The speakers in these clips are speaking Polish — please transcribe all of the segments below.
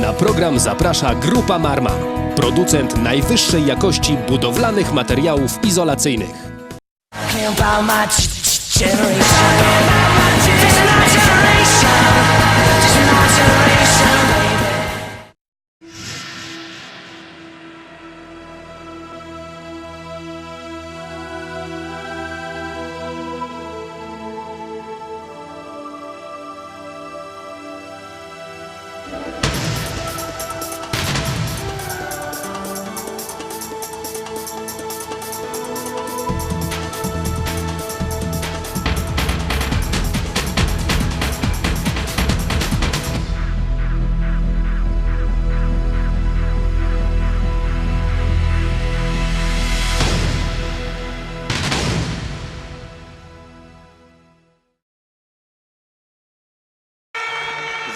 Na program zaprasza Grupa Marma, producent najwyższej jakości budowlanych materiałów izolacyjnych. generation. Generation. Generation,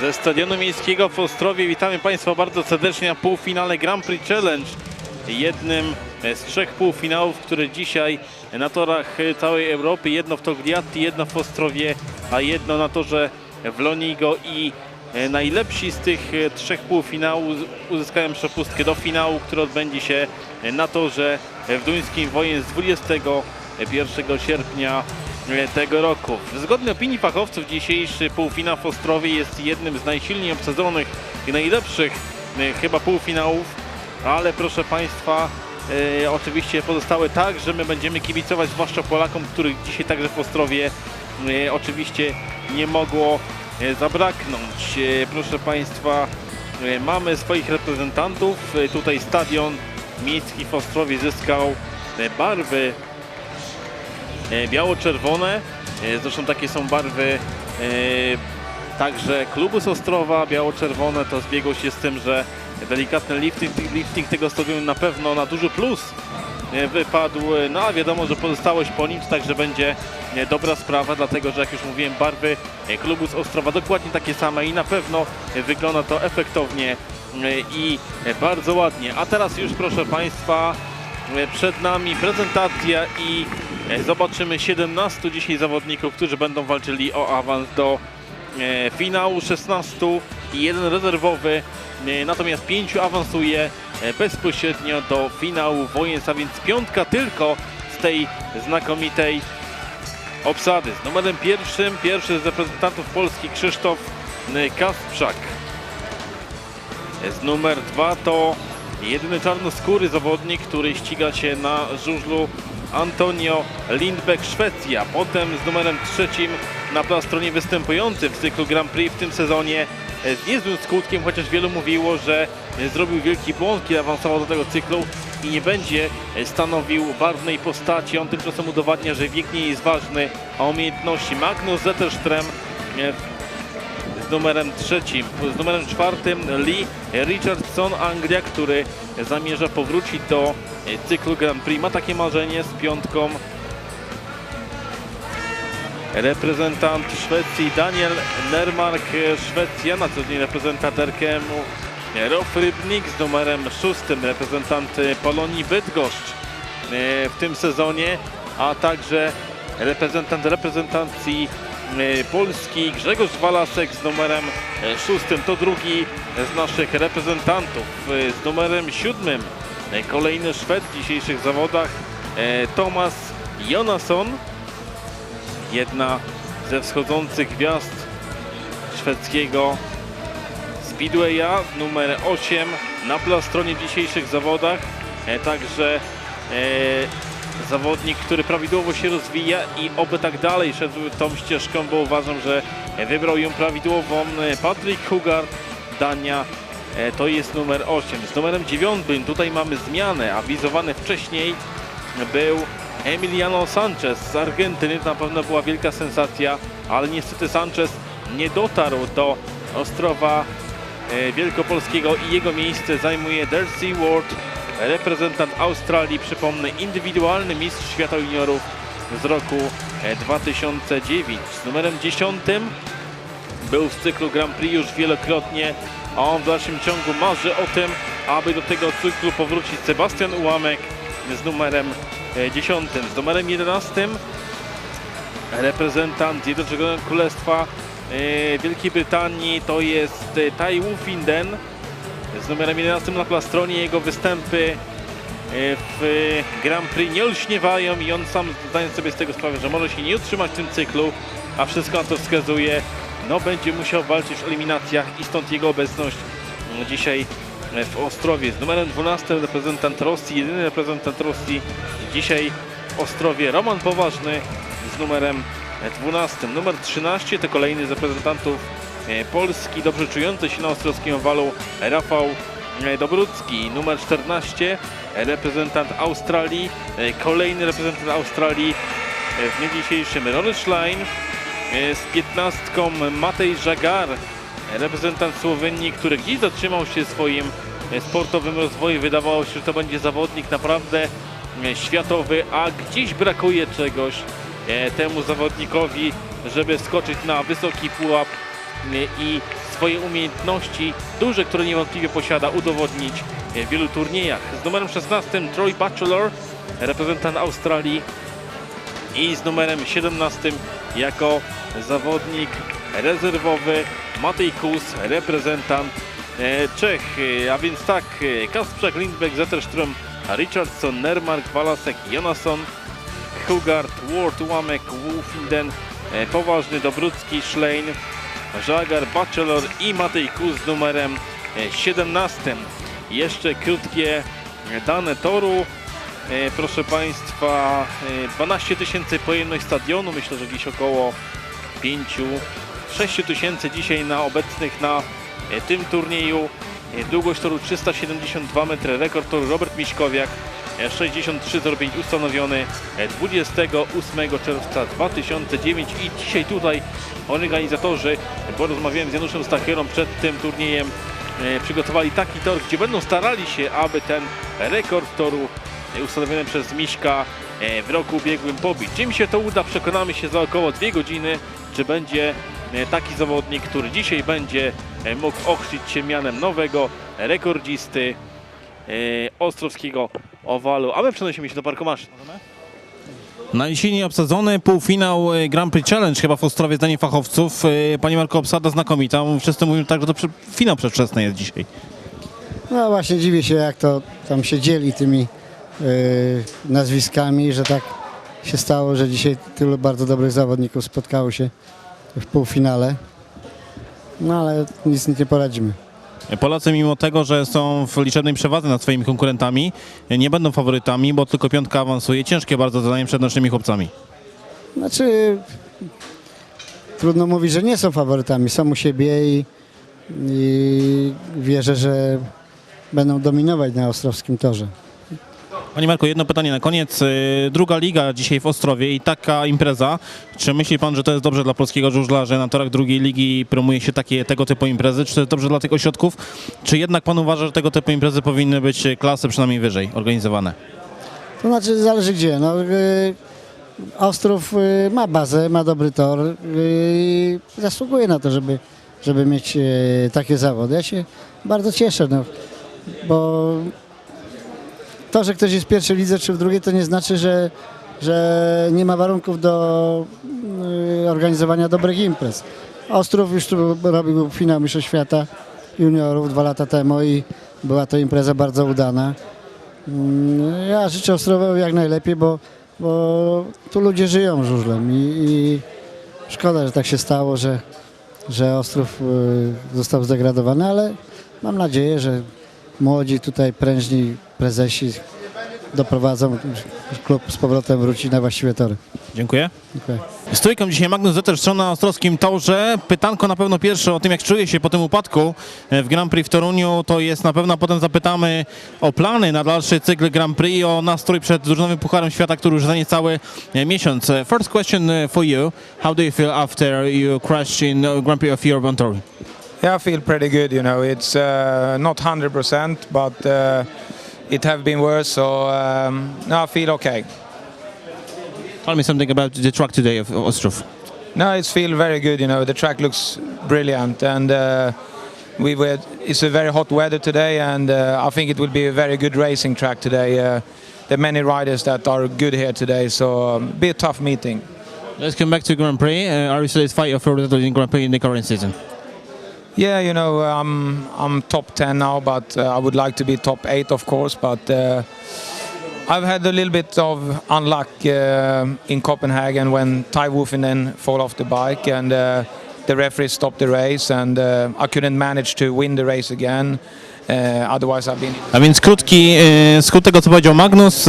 Ze Stadionu Miejskiego w Ostrowie. Witamy Państwa bardzo serdecznie na półfinale Grand Prix Challenge. Jednym z trzech półfinałów, które dzisiaj na torach całej Europy, jedno w Togliatti, jedno w Ostrowie, a jedno na torze w Lonigo. I najlepsi z tych trzech półfinałów uzyskają przepustkę do finału, który odbędzie się na torze w Duńskim Wojen z 21 sierpnia tego roku. W zgodnej opinii fachowców dzisiejszy półfinał w Ostrowie jest jednym z najsilniej obsadzonych i najlepszych e, chyba półfinałów, ale proszę Państwa, e, oczywiście pozostałe tak, że my będziemy kibicować zwłaszcza Polakom, których dzisiaj także w Ostrowie e, oczywiście nie mogło e, zabraknąć. E, proszę Państwa, e, mamy swoich reprezentantów. E, tutaj stadion miejski w Ostrowie zyskał e, barwy e, biało-czerwone. E, Zresztą takie są barwy e, także klubu z Ostrowa, biało-czerwone. To zbiegło się z tym, że delikatny lifting, lifting tego stadionu na pewno na duży plus e, wypadł. No a wiadomo, że pozostałość po to także będzie e, dobra sprawa, dlatego że jak już mówiłem, barwy e, klubu z Ostrowa dokładnie takie same i na pewno e, wygląda to efektownie e, i e, bardzo ładnie. A teraz już proszę Państwa, E, Przed nami prezentacja i e, zobaczymy 17 dzisiaj zawodników, którzy będą walczyli o awans do e, finału 16 i jeden rezerwowy, e, natomiast pięciu awansuje e, bezpośrednio do finału wojensa, więc piątka tylko z tej znakomitej obsady. Z numerem pierwszym, pierwszy z reprezentantów Polski Krzysztof e, Kasprzak. Z numer dwa to jedyny czarnoskóry zawodnik, który ściga się na żużlu Antonio Lindbeck, Szwecja. Potem z numerem trzecim na plastronie występujący w cyklu Grand Prix w tym sezonie e, z niezłym skutkiem, chociaż wielu mówiło, że e, zrobił wielki błąd, kiedy awansował do tego cyklu i nie będzie e, stanowił barwnej postaci. On tymczasem udowadnia, że wiek nie jest ważny, a umiejętności. Magnus Zetterström z numerem trzecim. Z numerem czwartym Lee Richardson, Anglia, który zamierza powrócić do e, cyklu Grand Prix. Ma takie marzenie z piątką. Reprezentant Szwecji Daniel Nermark, e, Szwecja, na co dzień reprezentanterkę Rolf Rybnik z numerem szóstym, reprezentant e, Polonii Bydgoszcz e, w tym sezonie, a także reprezentant reprezentacji e, Polski Grzegorz Walasek z numerem e, szóstym. To drugi z naszych reprezentantów. E, Z numerem siódmym kolejny Szwed w dzisiejszych zawodach Tomas Jonasson. Jedna ze wschodzących gwiazd szwedzkiego Speedwaya, numer 8 na plastronie w dzisiejszych zawodach. Także zawodnik, który prawidłowo się rozwija i oby tak dalej szedł tą ścieżką, bo uważam, że wybrał ją prawidłową. E, Patrick Hugard, Dania, e, to jest numer 8. Z numerem 9 tutaj mamy zmianę, awizowany wcześniej był Emiliano Sanchez z Argentyny. Na pewno była wielka sensacja, ale niestety Sanchez nie dotarł do Ostrowa e, Wielkopolskiego i jego miejsce zajmuje Darcy Ward, reprezentant Australii, przypomnę, indywidualny mistrz świata juniorów z roku e, 2009. Z numerem 10 był w cyklu Grand Prix już wielokrotnie, a on w dalszym ciągu marzy o tym, aby do tego cyklu powrócić Sebastian Ułamek z numerem e, 10. Z numerem 11 reprezentant Zjednoczonego Królestwa e, Wielkiej Brytanii to jest e, Tai Wu Finden, z numerem 11 na plastronie. Jego występy e, w Grand Prix nie olśniewają i on sam zdając sobie z tego sprawę, że może się nie utrzymać w tym cyklu, a wszystko na to wskazuje, no będzie musiał walczyć w eliminacjach i stąd jego obecność mm, dzisiaj w Ostrowie. Z numerem 12 reprezentant Rosji, jedyny reprezentant Rosji dzisiaj w Ostrowie, Roman Poważny z numerem 12. Numer 13 to kolejny z reprezentantów e, Polski, dobrze czujący się na ostrowskim owalu Rafał e, Dobrucki. Numer 14 e, reprezentant Australii, e, kolejny reprezentant Australii e, w dniu dzisiejszym Rory Schlein e, z 15 Matej Żagar, reprezentant Słowenii, który gdzieś zatrzymał się w swoim e, sportowym rozwoju. Wydawało się, że to będzie zawodnik naprawdę e, światowy, a gdzieś brakuje czegoś e, temu zawodnikowi, żeby skoczyć na wysoki pułap e, i swoje umiejętności, duże, które niewątpliwie posiada, udowodnić e, w wielu turniejach. Z numerem 16 Troy Batchelor, reprezentant Australii i z numerem 17 jako zawodnik rezerwowy Matej Kus, reprezentant e, Czech. E, A więc tak, e, Kasprzak, Lindbeck, Zetterström, Richardson, Nermark, Walasek, Jonasson, Hugard, Ward, Łamek, Wolfinden, e, Poważny, Dobrucki, Schlein, Żagar, Bachelor i Matej Kus z numerem e, 17. Jeszcze krótkie e, dane toru. E, Proszę Państwa, e, 12 tysięcy pojemność stadionu, myślę, że gdzieś około 5-6 tysięcy dzisiaj na obecnych na e, tym turnieju. E, Długość toru 372 metry, rekord toru Robert Miśkowiak, e, 63,05 ustanowiony e, 28 czerwca 2009 i dzisiaj tutaj organizatorzy, bo rozmawiałem z Januszem Stachyrą przed tym turniejem, e, przygotowali taki tor, gdzie będą starali się, aby ten rekord toru e, ustanowiony przez Miśka e, w roku ubiegłym pobić. Czy im się to uda, przekonamy się za około dwie godziny, czy będzie e, taki zawodnik, który dzisiaj będzie e, mógł ochrzcić się mianem nowego rekordzisty e, Ostrowskiego Owalu. A my przenosimy się do Parku Maszyn. Na dzisiaj nieobsadzony półfinał e, Grand Prix Challenge chyba w Ostrowie zdaniem fachowców. E, Panie Marko, obsada znakomita. Wszyscy mówią tak, że to finał przedwczesny jest dzisiaj. No właśnie dziwię się, jak to tam się dzieli tymi y, nazwiskami, że tak się stało, że dzisiaj tylu bardzo dobrych zawodników spotkało się w półfinale. No ale nic nie poradzimy. Polacy mimo tego, że są w liczebnej przewadze nad swoimi konkurentami, nie będą faworytami, bo tylko piątka awansuje. Ciężkie bardzo zadanie przed naszymi chłopcami. Znaczy trudno mówić, że nie są faworytami, są u siebie i, i wierzę, że będą dominować na ostrowskim torze. Panie Marku, jedno pytanie na koniec. E, Druga liga dzisiaj w Ostrowie i taka impreza. Czy myśli pan, że to jest dobrze dla polskiego żużla, że na torach drugiej ligi promuje się takie, tego typu imprezy? Czy to jest dobrze dla tych ośrodków? Czy jednak pan uważa, że tego typu imprezy powinny być klasy przynajmniej wyżej organizowane? To znaczy zależy gdzie. No, y, Ostrów y, ma bazę, ma dobry tor y, i zasługuje na to, żeby, żeby mieć y, takie zawody. Ja się bardzo cieszę, no, bo to, że ktoś jest w pierwszej lidze czy w drugiej, to nie znaczy, że, że nie ma warunków do y, organizowania dobrych imprez. Ostrów już robił finał Mistrzostw Świata juniorów dwa lata temu i była to impreza bardzo udana. Mm, Ja życzę Ostrowowi jak najlepiej, bo, bo tu ludzie żyją żużlem i, i szkoda, że tak się stało, że, że Ostrów y, został zdegradowany, ale mam nadzieję, że młodzi tutaj prężni prezesi doprowadzą klub z powrotem wróci na właściwe tory. Dziękuję. Dziękuję. Stójką dzisiaj Magnus Zetterström na ostrowskim torze. Pytanko na pewno pierwsze o tym, jak czuje się po tym upadku e, w Grand Prix w Toruniu. To jest na pewno, potem zapytamy o plany na dalszy cykl Grand Prix i o nastrój przed drużynowym Pucharem Świata, który już za niecały e, miesiąc. E, First question for you. How do you feel after you crashed in Grand Prix of Europe on Tour? Yeah, I feel pretty good. You know, it's uh, not hundred percent, but uh, it have been worse. So um, no, I feel okay. Tell me something about the track today of Ostrov. No, it's feel very good. You know, the track looks brilliant, and uh, we were. It's a very hot weather today, and uh, I think it will be a very good racing track today. Uh, there are many riders that are good here today, so um, be a tough meeting. Let's come back to Grand Prix. Uh, are you satisfied of your result in Grand Prix in the current season? Yeah, you know, um, I'm top 10 now, but uh, I would like to be top 8, of course. But uh, I've had a little bit of unluck uh, in Copenhagen when Ty Woofinen fall off the bike and uh, the referee stopped the race, and uh, I couldn't manage to win the race again. Uh, otherwise, I've been. Więc krótki e, skrót tego, co powiedział Magnus.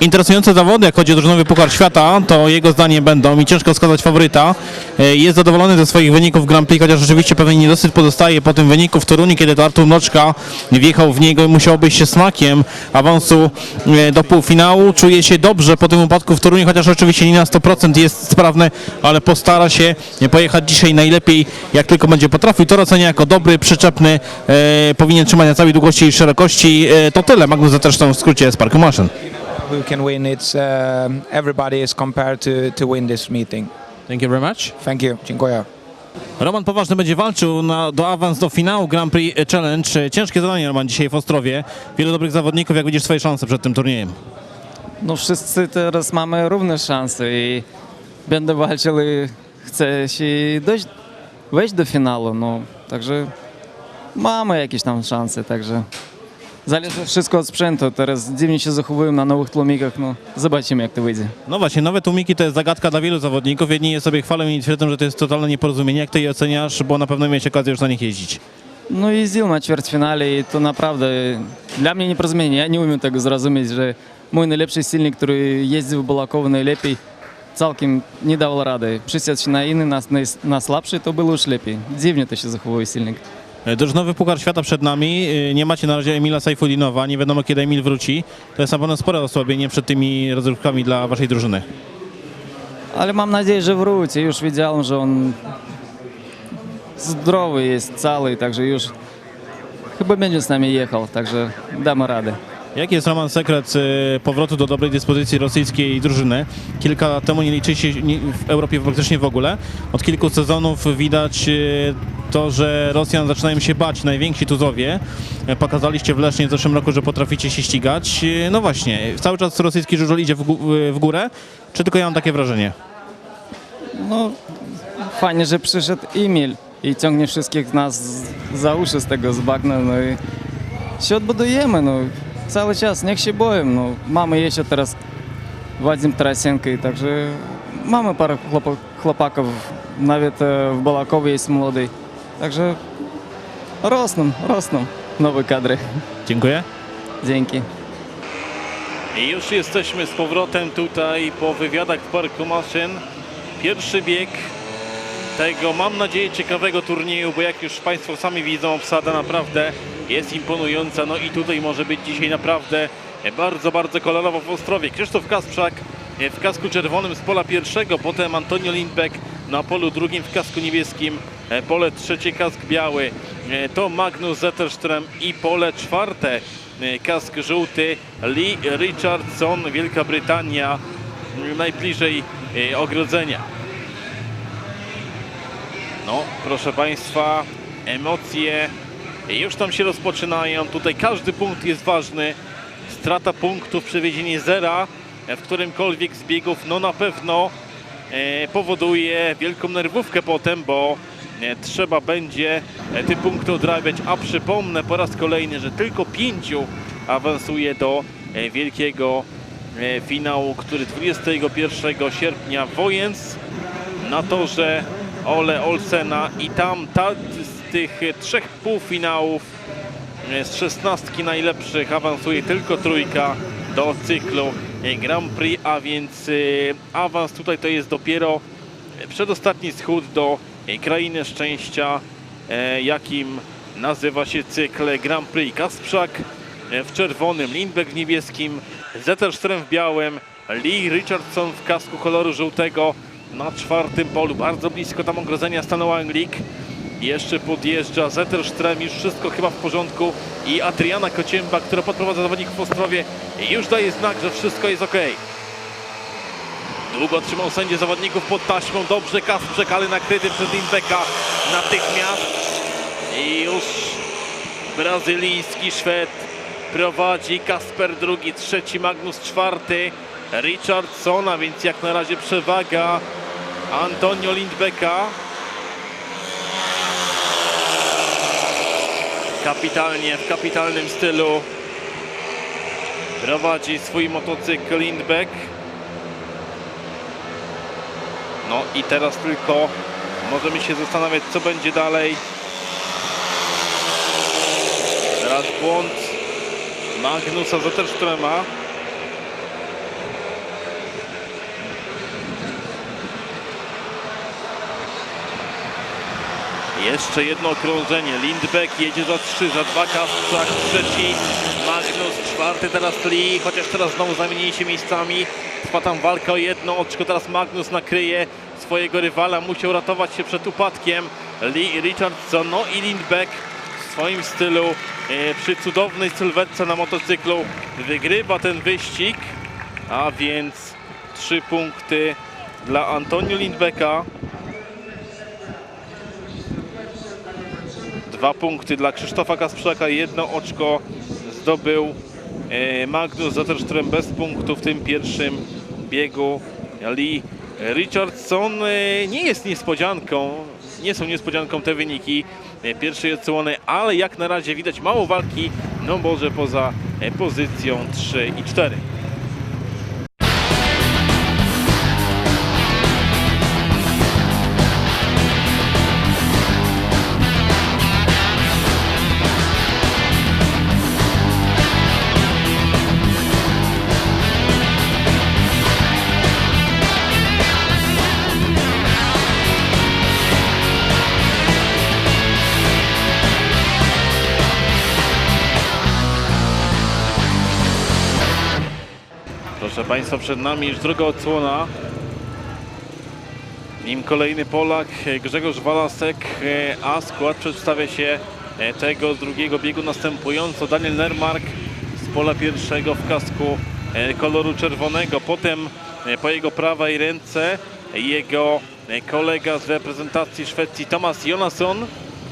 Interesujące zawody, jak chodzi o drużynowy Puchar Świata, to jego zdanie będą i ciężko wskazać faworyta. E, Jest zadowolony ze swoich wyników Grand Prix, chociaż rzeczywiście pewien niedosyt pozostaje po tym wyniku w Toruniu, kiedy to Artur Mroczka wjechał w niego i musiał być się smakiem awansu e, do półfinału. Czuje się dobrze po tym upadku w Toruniu, chociaż oczywiście nie na 100% jest sprawny, ale postara się pojechać dzisiaj najlepiej, jak tylko będzie potrafił. To ocenia jako dobry, przyczepny, e, powinien trzymać na całej długości i szerokości. To tyle. Magnus zresztą w skrócie z Parku Maszyn. Who can win? It's uh, everybody is compared to, to win this meeting. Thank you very much. Thank you. Dziękuję. Roman Poważny będzie walczył na, do awans do finału Grand Prix Challenge. Ciężkie zadanie Roman dzisiaj w Ostrowie. Wielu dobrych zawodników. Jak widzisz swoje szanse przed tym turniejem? No wszyscy teraz mamy równe szanse i będę walczył i chcę się dojść, wejść do finału, no także mamy jakieś tam szanse, także zależy wszystko od sprzętu. Teraz dziwnie się zachowują na nowych tłumikach, no zobaczymy jak to wyjdzie. No właśnie, nowe tłumiki to jest zagadka dla wielu zawodników. Jedni je sobie chwalą i twierdzą, że to jest totalne nieporozumienie. Jak ty je oceniasz? Bo na pewno miałeś okazję już na nich jeździć. No jeździł na ćwierćfinale i to naprawdę dla mnie nieporozumienie. Ja nie umiem tego zrozumieć, że mój najlepszy silnik, który jeździł w Balakowo najlepiej, całkiem nie dawał rady. Przysiadł się na inny, na, na słabszy, to było już lepiej. Dziwnie to się zachowuje silnik. E, Drużynowy Puchar Świata przed nami. E, Nie macie na razie Emila Sajfudinowa. Nie wiadomo kiedy Emil wróci. To jest na pewno spore osłabienie przed tymi rozrywkami dla waszej drużyny. Ale mam nadzieję, że wróci. Już widziałem, że on zdrowy jest, cały, także już chyba będzie z nami jechał, także damy radę. Jaki jest Roman sekret e, powrotu do dobrej dyspozycji rosyjskiej drużyny? Kilka lat temu nie liczyliście w Europie praktycznie w ogóle. Od kilku sezonów widać e, to, że Rosjan zaczynają się bać, najwięksi tuzowie. Pokazaliście w Lesznie w zeszłym roku, że potraficie się ścigać. E, No właśnie, cały czas rosyjski żużel idzie w, gó- w górę, czy tylko ja mam takie wrażenie? No, fajnie, że przyszedł Emil i ciągnie wszystkich nas za uszy z tego z bagna, no i się odbudujemy, no. Cały czas, niech się boją, no. Mamy jeszcze teraz Wadim Tarasenko i także mamy parę chłopak, chłopaków, nawet e, w Balakowie jest młody, także rosną, rosną nowe kadry. Dziękuję. Dzięki. I już jesteśmy z powrotem tutaj po wywiadach w Parku Maszyn. Pierwszy bieg tego, mam nadzieję, ciekawego turnieju, bo jak już Państwo sami widzą, obsada naprawdę jest imponująca. No i tutaj może być dzisiaj naprawdę bardzo, bardzo kolorowo w Ostrowie. Krzysztof Kasprzak w kasku czerwonym z pola pierwszego, potem Antonio Lindbeck na polu drugim w kasku niebieskim, pole trzecie kask biały, to Magnus Zetterström i pole czwarte e, kask żółty Lee Richardson, Wielka Brytania najbliżej e, ogrodzenia. No, proszę Państwa, emocje już tam się rozpoczynają. Tutaj każdy punkt jest ważny. Strata punktów, przewiezienie zera w którymkolwiek z biegów, no na pewno e, powoduje wielką nerwówkę potem, bo e, trzeba będzie e, te punkty odrabiać. A przypomnę po raz kolejny, że tylko pięciu awansuje do wielkiego finału, który 21 sierpnia Wojens na torze Ole Olsena i tam ta, tych trzech półfinałów z szesnastki najlepszych awansuje tylko trójka do cyklu Grand Prix, a więc e, awans tutaj to jest dopiero przedostatni schód do Krainy Szczęścia, e, jakim nazywa się cykl Grand Prix. Kasprzak e, w czerwonym, Lindbeck w niebieskim, Zetterström w białym, Lee Richardson w kasku koloru żółtego na czwartym polu. Bardzo blisko tam ogrodzenia stanął Anglik. Jeszcze podjeżdża Zetterström, już wszystko chyba w porządku i Adriana Kocięba, która podprowadza zawodników w Ostrowie już daje znak, że wszystko jest ok. Długo trzymał sędzie zawodników pod taśmą, dobrze Kasprzek, ale nakryty przez Lindbecka natychmiast i już brazylijski Szwed prowadzi Kasper drugi, trzeci Magnus czwarty, Richardson, a więc jak na razie przewaga Antonio Lindbecka. Kapitalnie, w kapitalnym stylu prowadzi swój motocykl Lindbeck. No i teraz tylko możemy się zastanawiać, co będzie dalej. Teraz błąd Magnusa Zetterströma. Jeszcze jedno okrążenie. Lindbeck jedzie za 3, za 2 Kasprzak, trzeci Magnus, czwarty teraz Lee, chociaż teraz znowu zamienili się miejscami. Trwa tam walka o jedno oczko, teraz Magnus nakryje swojego rywala, musiał ratować się przed upadkiem. Lee, Richardson, no i Lindbeck w swoim stylu, e, przy cudownej sylwetce na motocyklu wygrywa ten wyścig, a więc trzy punkty dla Antonio Lindbecka. Dwa punkty dla Krzysztofa Kasprzaka, jedno oczko zdobył e, Magnus Zetterström bez punktu w tym pierwszym biegu. Lee Richardson e, nie jest niespodzianką, nie są niespodzianką te wyniki e, pierwszej odsłony, ale jak na razie widać mało walki, no może poza pozycją 3 i 4. Państwa, przed nami już druga odsłona. Nim kolejny Polak, Grzegorz Walasek, e, a skład przedstawia się e, tego z drugiego biegu następująco. Daniel Nermark z pola pierwszego w kasku e, koloru czerwonego. Potem po jego prawej ręce jego kolega z reprezentacji Szwecji Tomas Jonasson.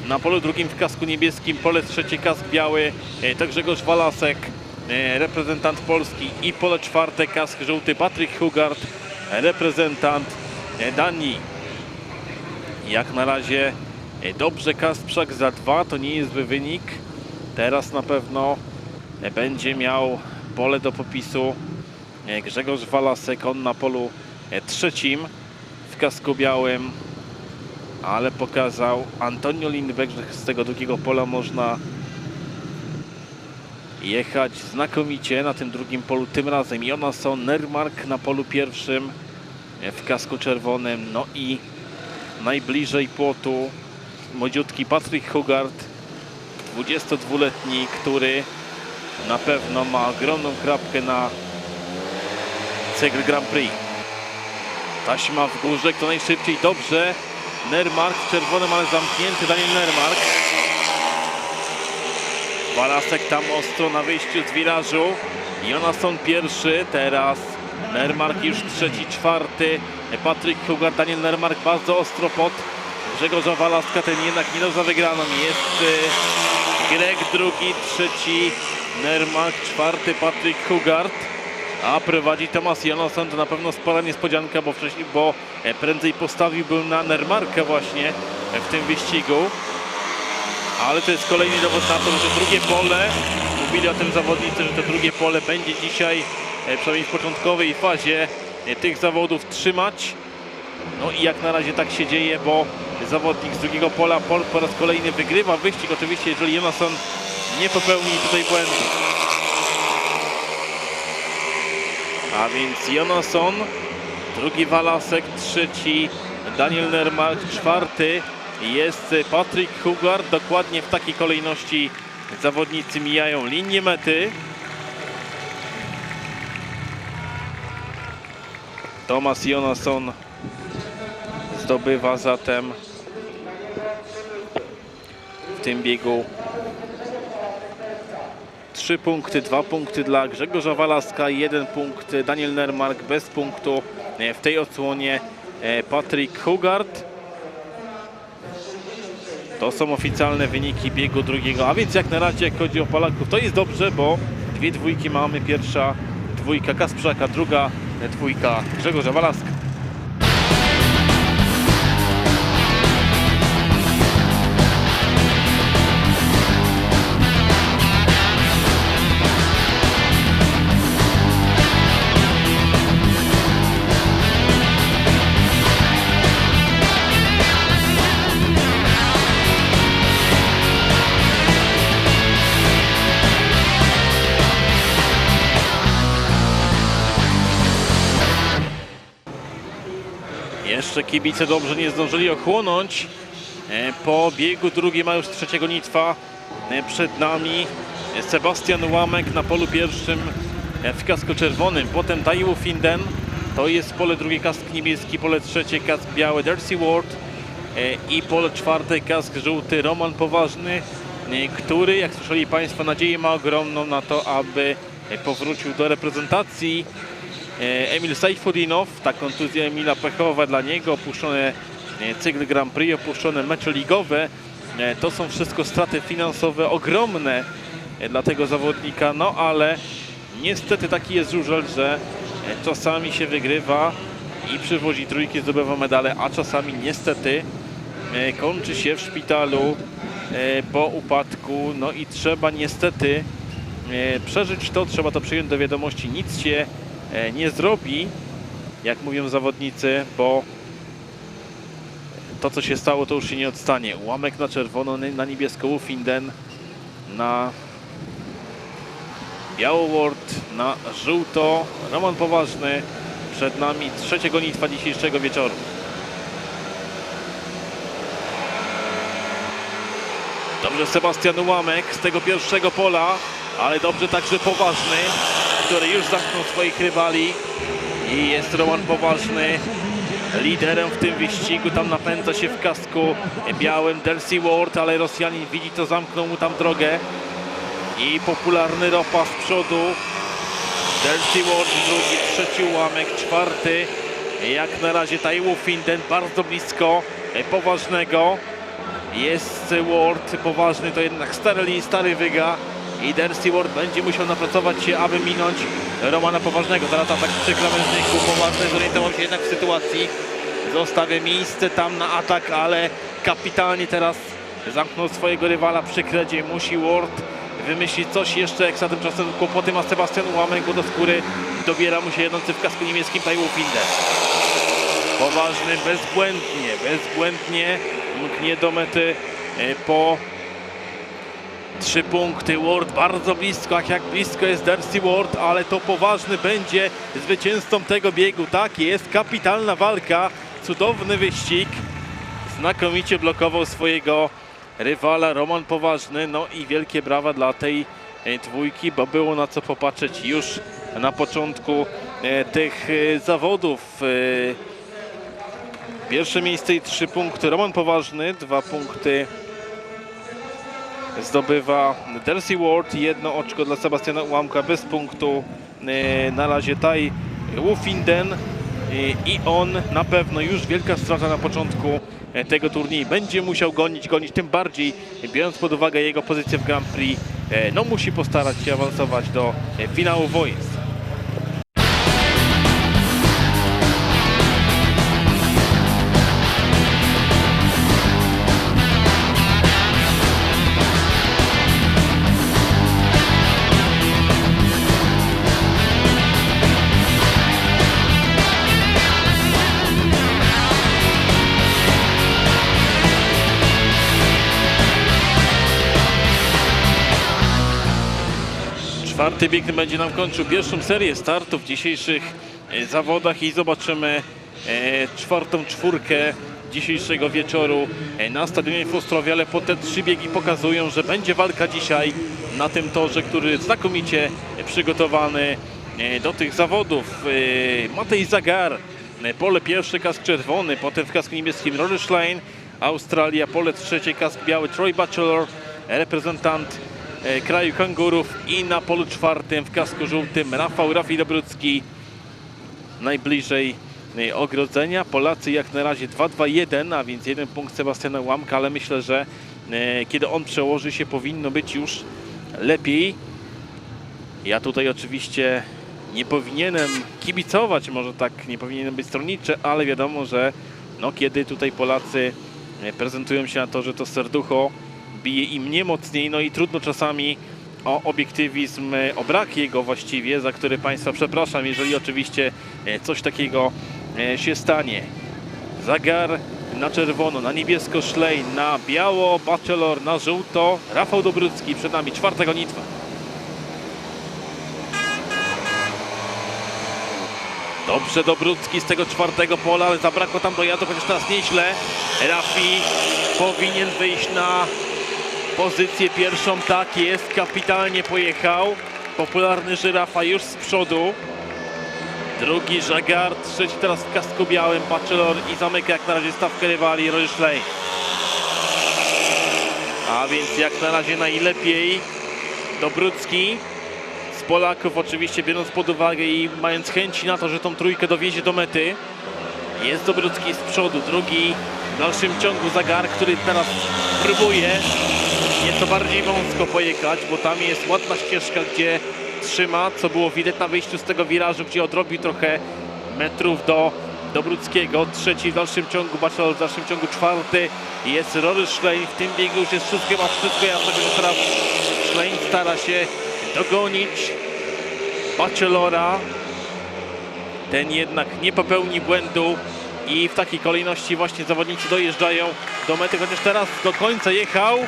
Na polu drugim w kasku niebieskim, pole trzecie kask biały to Grzegorz Walasek, reprezentant Polski i pole czwarte kask żółty Patryk Hugard, reprezentant e, Danii. Jak na razie e, dobrze Kasprzak za dwa, to nie jest wynik. Teraz na pewno e, będzie miał pole do popisu e, Grzegorz Walasek, on na polu e, trzecim w kasku białym, ale pokazał Antonio Lindbeck, że z tego drugiego pola można jechać znakomicie na tym drugim polu. Tym razem Jonasson, Nermark na polu pierwszym w kasku czerwonym. No i najbliżej płotu młodziutki Patryk Hugard, 22-letni, który na pewno ma ogromną krapkę na cykl Grand Prix. Taśma w górze, kto najszybciej, dobrze. Nermark w czerwonym, ale zamknięty Daniel Nermark. Balasek tam ostro na wyjściu z wirażu. Jonasson pierwszy, teraz Nermark już trzeci, czwarty. Patryk Hugard, Daniel Nermark bardzo ostro pod Grzegorza Walaska, ten jednak nie dał za wygraną. Jest Grek drugi, trzeci Nermark, czwarty Patryk Hugard. A prowadzi Tomasz Jonasson, to na pewno spora niespodzianka, bo wcześniej, bo e, prędzej postawiłbym na Nermarka właśnie e, w tym wyścigu. Ale to jest kolejny dowód na to, że drugie pole, mówili o tym zawodnicy, że to drugie pole będzie dzisiaj, e, przynajmniej w początkowej fazie e, tych zawodów trzymać. No i jak na razie tak się dzieje, bo zawodnik z drugiego pola po, po raz kolejny wygrywa wyścig. Oczywiście, jeżeli Jonasson nie popełni tutaj błędu. A więc Jonasson, drugi Walasek, trzeci Daniel Nermark, czwarty jest Patryk Hugard. Dokładnie w takiej kolejności zawodnicy mijają linię mety. Tomasz Jonasson zdobywa zatem w tym biegu Trzy punkty, dwa punkty dla Grzegorza Walaska, jeden punkt Daniel Nermark bez punktu w tej odsłonie e, Patryk Hugard. To są oficjalne wyniki biegu drugiego, a więc jak na razie jak chodzi o Polaków to jest dobrze, bo dwie dwójki mamy, pierwsza dwójka Kasprzaka, druga dwójka Grzegorza Walaska. Jeszcze kibice dobrze nie zdążyli ochłonąć. E, Po biegu drugi ma już trzeciego Nitwa. E, Przed nami Sebastian Łamek na polu pierwszym e, w kasku czerwonym. Potem Taiwo Finden. To jest pole drugie kask niebieski, pole trzecie kask biały Darcy Ward. I pole czwarte kask żółty Roman Poważny, który jak słyszeli Państwo nadzieję ma ogromną na to, aby powrócił do reprezentacji. E, Emil Sajfudinow, ta kontuzja Emila pechowa dla niego, opuszczone e, cykl Grand Prix, opuszczone mecze ligowe. E, To są wszystko straty finansowe ogromne dla tego zawodnika, no ale niestety taki jest żużel, że czasami się wygrywa i przywozi trójki, zdobywa medale, a czasami niestety kończy się w szpitalu po upadku, no i trzeba niestety przeżyć to, trzeba to przyjąć do wiadomości, nic się nie zrobi, jak mówią zawodnicy, bo to co się stało to już się nie odstanie. Ułamek na czerwono, na niebiesko Ufinden, na biało Ward, na żółto Roman Poważny, przed nami trzeciego nitwa dzisiejszego wieczoru. Dobrze Sebastian Ułamek z tego pierwszego pola, ale dobrze także Poważny, który już zamknął swoich rywali i jest Roman Poważny liderem w tym wyścigu. Tam napędza się w kasku białym Delcy Ward, ale Rosjanin widzi to, zamknął mu tam drogę i popularny Ropa z przodu. Delcy Ward drugi, trzeci ułamek, czwarty. Jak na razie Taiwo Finden bardzo blisko poważnego. Jest Ward poważny, to jednak stary, stary wyga. I Dercy Ward będzie musiał napracować się, aby minąć Romana Poważnego. Teraz atak przy krawężniku. Poważny zorientował się jednak w sytuacji. Zostawia miejsce tam na atak, ale kapitalnie teraz zamknął swojego rywala przy kredzie. Musi Ward wymyślić coś jeszcze, jak za tymczasem kłopoty ma Sebastian Ułamek, bo do skóry dobiera mu się jednący w kasku niemieckim Taiwo Finder. Poważny bezbłędnie, bezbłędnie mknie do mety e, po trzy punkty. Ward bardzo blisko, jak, jak blisko jest Darcy Ward, ale to poważny będzie zwycięzcą tego biegu. Tak jest, kapitalna walka, cudowny wyścig. Znakomicie blokował swojego rywala Roman Poważny. No i wielkie brawa dla tej e, dwójki, bo było na co popatrzeć już na początku e, tych e, zawodów. Pierwsze miejsce i trzy punkty Roman Poważny, dwa punkty zdobywa Delcy Ward, jedno oczko dla Sebastiana Ułamka bez punktu. E, Na razie Taj Wufinden e, i on na pewno już wielka strata na początku e, tego turnieju. Będzie musiał gonić, gonić, tym bardziej biorąc pod uwagę jego pozycję w Grand Prix. No musi postarać się awansować do finału wojsk. Bieg będzie nam kończył pierwszą serię startów w dzisiejszych e, zawodach i zobaczymy e, czwartą czwórkę dzisiejszego wieczoru e, na stadionie w Ostrowie, ale po te trzy biegi pokazują, że będzie walka dzisiaj na tym torze, który znakomicie przygotowany do tych zawodów. Matej Zagar, pole pierwsze, kask czerwony, potem w kasku niebieskim Rory Schlein, Australia, pole trzecie, kask biały Troy Batchelor, reprezentant kraju kangurów i na polu czwartym w kasku żółtym Rafał Rafi Dobrucki najbliżej e, ogrodzenia. Polacy jak na razie 2-2-1, a więc jeden punkt Sebastiana Łamka, ale myślę, że e, kiedy on przełoży się powinno być już lepiej. Ja tutaj oczywiście nie powinienem kibicować, może tak nie powinienem być stronniczy, ale wiadomo, że no, kiedy tutaj Polacy e, prezentują się na to, że to serducho bije im nie mocniej, no i trudno czasami o obiektywizm, e, o brak jego właściwie, za który Państwa przepraszam, jeżeli oczywiście e, coś takiego e, się stanie. Zagar na czerwono, na niebiesko Szlej, na biało Bachelor, na żółto Rafał Dobrucki, przed nami czwarta gonitwa. Dobrze Dobrucki z tego czwartego pola, ale zabrakło tam dojazdu, chociaż teraz nieźle. Rafi powinien wyjść na pozycję pierwszą. Tak jest, kapitalnie pojechał. Popularny żyrafa już z przodu. Drugi Żagar, trzeci teraz w kasku białym, Bachelor i zamyka jak na razie stawkę rywali Royal A więc jak na razie najlepiej Dobrucki z Polaków oczywiście biorąc pod uwagę i mając chęci na to, że tą trójkę dowiezie do mety. Jest Dobrucki z przodu, drugi w dalszym ciągu Zagar, który teraz próbuje nieco bardziej wąsko pojechać, bo tam jest ładna ścieżka, gdzie trzyma, co było widać na wyjściu z tego wirażu, gdzie odrobił trochę metrów do Dobruckiego. Trzeci w dalszym ciągu, Bachelor w dalszym ciągu czwarty jest Rory Schlein. W tym biegu już jest wszystko, ma wszystko jasne, że teraz Schlein stara się dogonić Bachelora. Ten jednak nie popełni błędu i w takiej kolejności właśnie zawodnicy dojeżdżają do mety, chociaż teraz do końca jechał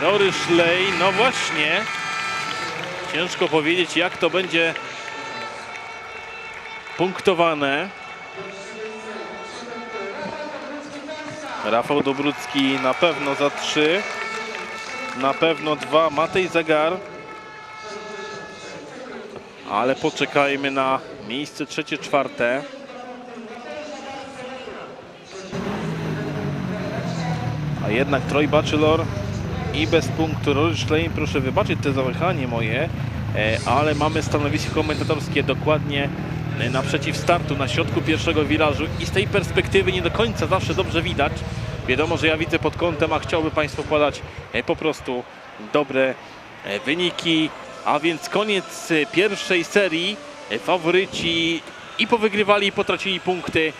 Rory Szlej. No właśnie, ciężko powiedzieć jak to będzie punktowane. Rafał Dobrucki na pewno za trzy, na pewno dwa, Matej Zagar. Ale poczekajmy na miejsce trzecie, czwarte. A jednak Troy Bachelor i bez punktu Schlein. Proszę wybaczyć te zawahanie moje, e, ale mamy stanowisko komentatorskie dokładnie e, naprzeciw startu, na środku pierwszego wirażu i z tej perspektywy nie do końca zawsze dobrze widać. Wiadomo, że ja widzę pod kątem, a chciałby Państwu podać e, po prostu dobre wyniki. A więc koniec pierwszej serii. Faworyci i powygrywali, i potracili punkty.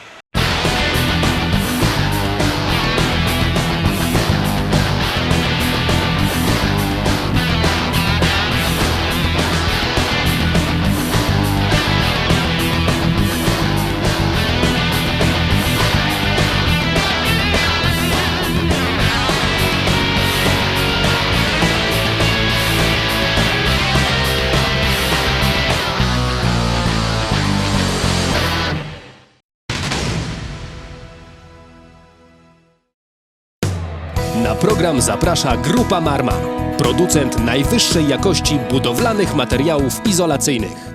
Program zaprasza Grupa Marma, producent najwyższej jakości budowlanych materiałów izolacyjnych.